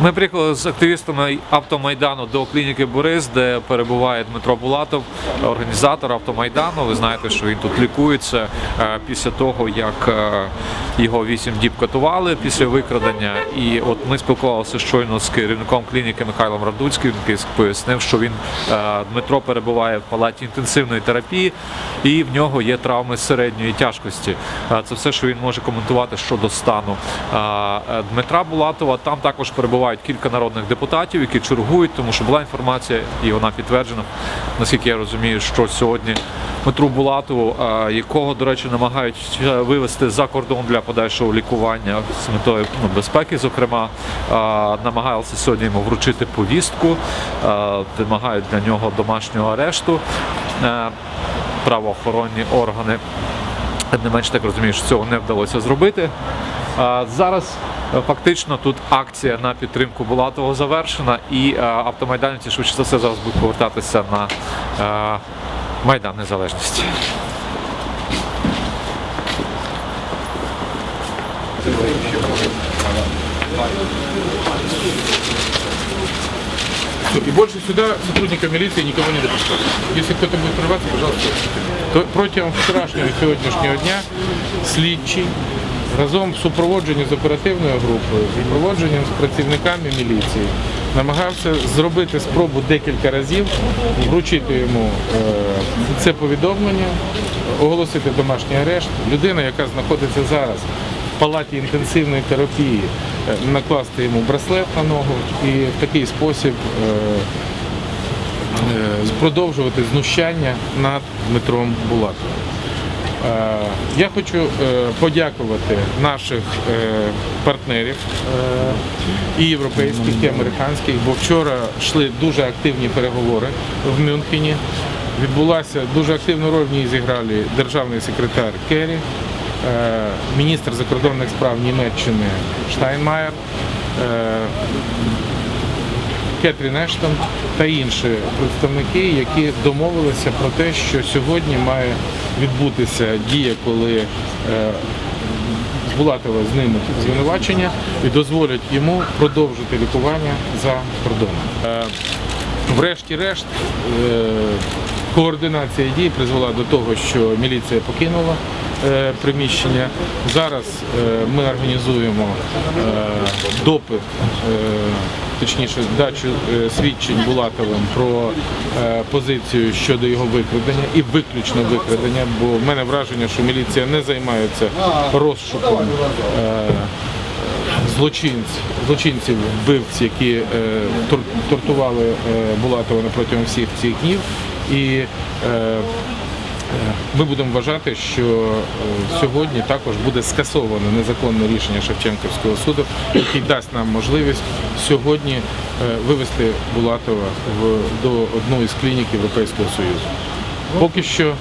Ми приїхали з активістами автомайдану до клініки Борис, де перебуває Дмитро Булатов, організатор автомайдану. Ви знаєте, що він тут лікується е, після того, як е, його вісім діб катували після викрадення. І от ми спілкувалися щойно з керівником клініки Михайлом Радуцьким, який пояснив, що він е, Дмитро перебуває в палаті інтенсивної терапії, і в нього є травми середньої тяжкості. Це все, що він може коментувати щодо стану Дмитра Булатова. Там також перебувають кілька народних депутатів, які чергують, тому що була інформація, і вона підтверджена. Наскільки я розумію, що сьогодні Дмитру Булатову, е, якого, до речі, намагають вивезти за кордон для подальшого лікування з метою ну, безпеки, зокрема, е, намагалися сьогодні йому вручити повістку, е, вимагають для нього домашнього арешту. Правоохоронні органи Тим не менш так розумію, що цього не вдалося зробити. Зараз фактично тут акція на підтримку Булатова завершена, і е, автомайданівці швидше за все зараз будуть повертатися на е, Майдан Незалежності. Всё, И больше сюда сотрудников милиции никого не допускать. Если кто-то будет прорваться, пожалуйста, то протягом вчорашнього і сьогоднішнього дня слідчий разом в супроводженні з оперативною групою, в супроводженням з працівниками міліції намагався зробити спробу декілька разів, вручити йому е, це повідомлення, оголосити домашній арешт. Людина, яка знаходиться зараз в палаті інтенсивної терапії, е, накласти йому браслет на ногу і в такий спосіб е, продовжувати знущання над Дмитром Булатовим. Е, Я хочу е, подякувати наших е, партнерів і європейських, і американських, бо вчора йшли дуже активні переговори в Мюнхені. Відбулася дуже активну роль в ній зіграли державний секретар Керрі, міністр закордонних справ Німеччини Штайнмаєр, Кетрін Ештон та інші представники, які домовилися про те, що сьогодні має відбутися дія, коли е, з Булатова знімуть звинувачення і дозволять йому продовжити лікування за кордоном. Е, Врешті-решт, е, координація дій призвела до того, що міліція покинула приміщення. Зараз ми організуємо допит, точніше дачу е, свідчень Булатовим про е, позицію щодо його викрадення і виключно викрадення, бо в мене враження, що міліція не займається розшуком. е, злочинців, злочинців, вбивць, які е, тор- тортували е, Булатова протягом всіх цих днів. І ми будемо вважати, що е, сьогодні також буде скасовано незаконне рішення Шевченківського суду, який дасть нам можливість сьогодні е, вивести Булатова в, до одної з клінік Європейського Союзу. Поки що, е,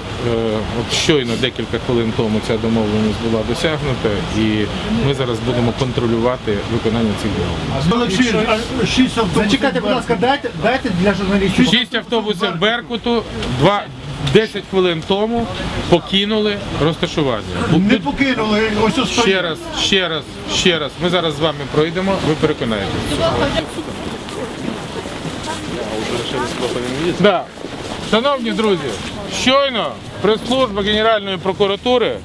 от щойно декілька хвилин тому ця домовленість була досягнута, і ми зараз будемо контролювати виконання цих автобусів. Зачекайте, будь ласка, дайте, дайте для журналістів. Шість автобусів Беркуту, два 10 хвилин тому покинули розташування. Не покинули, ось ось Ще раз, ще раз, ще раз. Ми зараз з вами пройдемо, ви переконаєтесь. Да. Шановні друзі, щойно прес-служба Генеральної прокуратури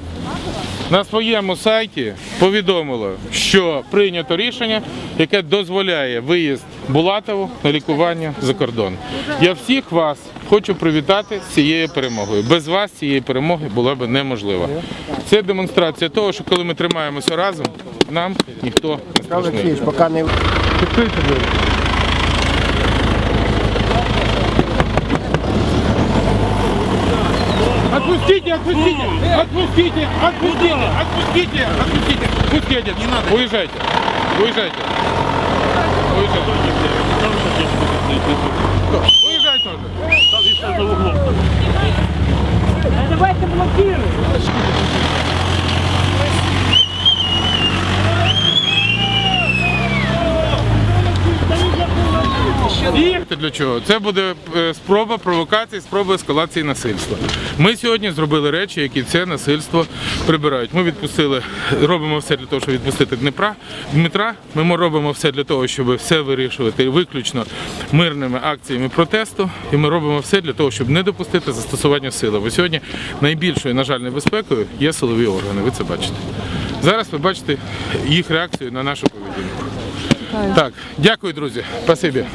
на своєму сайті повідомила, що прийнято рішення, яке дозволяє виїзд Булатову на лікування за кордон. Я всіх вас хочу привітати з цією перемогою. Без вас цієї перемоги була б неможлива. Це демонстрація того, що коли ми тримаємося разом, нам ніхто не страшний. Поки не Відкрийте двері. Отпустите, отпустите, отпустите, отпустите, отпустите, отпустите. Пусть едет. Не надо. Уезжайте. Уезжайте. Уезжайте. Уезжай тоже. Їхати для чого. Це буде е, спроба провокації, спроба ескалації насильства. Ми сьогодні зробили речі, які це насильство прибирають. Ми відпустили, робимо все для того, щоб відпустити Дніпра. Дмитра. Ми робимо все для того, щоб все вирішувати виключно мирними акціями протесту. І ми робимо все для того, щоб не допустити застосування сили. Бо сьогодні найбільшою, на жаль, небезпекою є силові органи. Ви це бачите. Зараз ви бачите їх реакцію на нашу поведінку. Так, дякую, друзі. Спасибі.